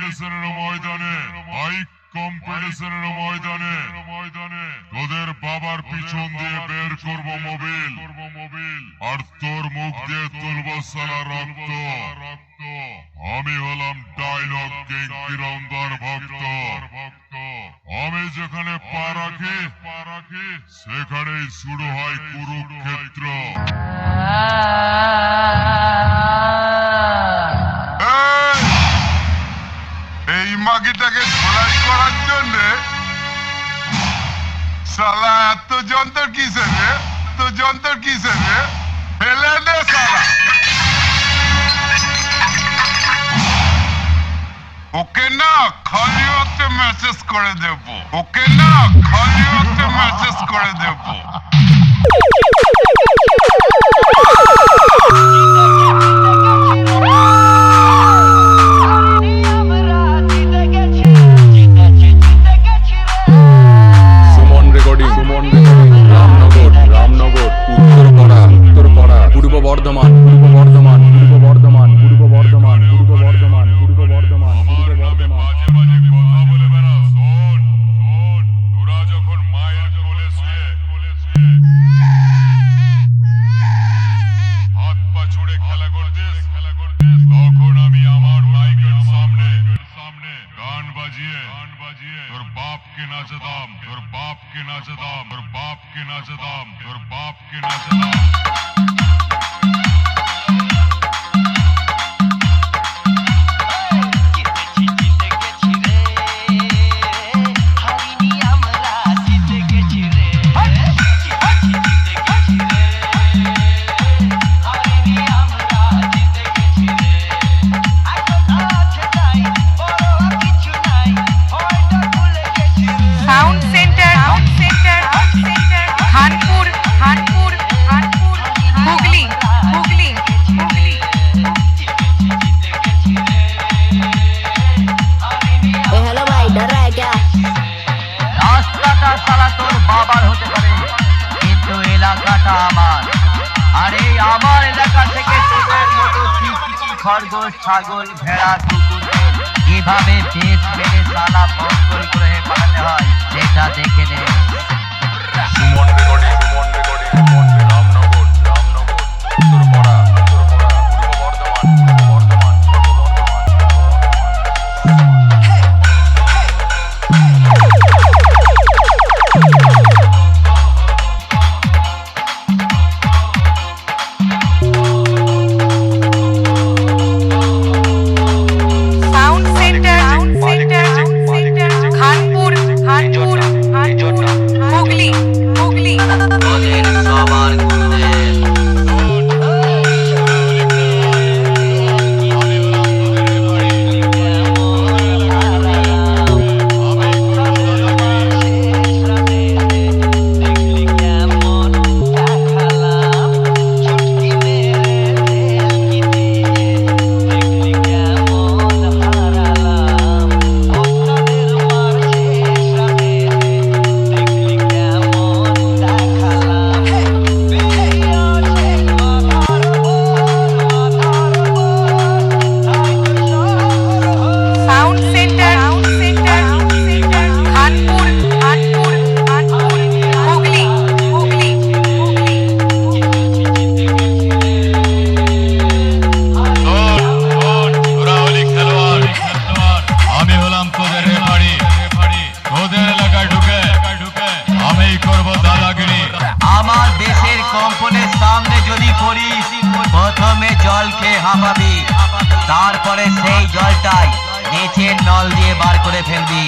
কম্পিটিশনের ময়দানে বাইক কম্পিটিশনের ময়দানে। ময়দানে তোদের বাবার পিছন দিয়ে বের করব মোবিল। মোবিল আর তোর মুখ দিয়ে তুলব সালা রক্ত। রক্ত আমি হলাম ডায়লগ কিং কিরন্দর ভক্ত। ভক্ত আমি যেখানে পা রাখি পা রাখি সেখানেই শুরু হয় কুরুক্ষেত্র। মাগিটাকে ধোলাই করার জন্য। সালা এত যন্ত্র কিসে রে? এত যন্ত্র কিসে রে? ফেলে দে সালা ওকে না খালি হতে মেসেজ করে দেব। ওকে না খালি হতে মেসেজ করে দেব। বর্ধমান পূর্ব বর্ধমান পূর্ব বর্ধমান পূর্ব বর্ধমান পূর্ব বর্ধমান পূর্ব বর্ধমান পূর্ব বর্ধমান বাজে বাজে কথা বলে বেড়া শোন শোন তোরা যখন মায়ের কোলে শুয়ে কোলে এলাকাটা আমার। খরগোশ ছাগল, ভেড়া কুকুরদের কীভাবে বেশ মেরে সালা মঙ্গল গ্রহে পাঠাতে হয়, সেটা দেখে নে। প্রথমে জল খেয়ে হাঁপাবি। তারপরে সেই জলটাই নিচের নল দিয়ে বার করে ফেলবি।